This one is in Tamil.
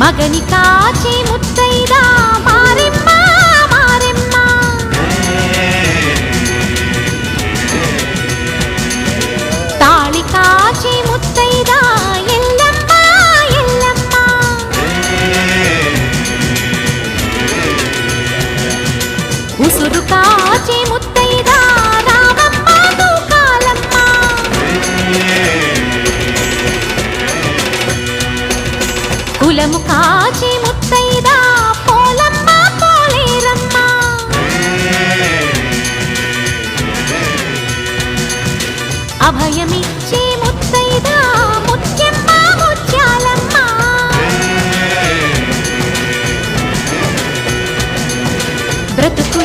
மகனி காட்சி முத்தைதா மாறெம்மா மாறெம்மா. தாலி காட்சி முத்தைதா எல்லம்மா எல்லம்மா. உசுறு காட்சி முத்தை కులము కాచి ముత్తైదా పోలమ్మ పోలేరమ్మ. అభయమిచ్చి ముత్తైదా ముత్యమ్మ ముత్యాలమ్మ. బ్రతుకు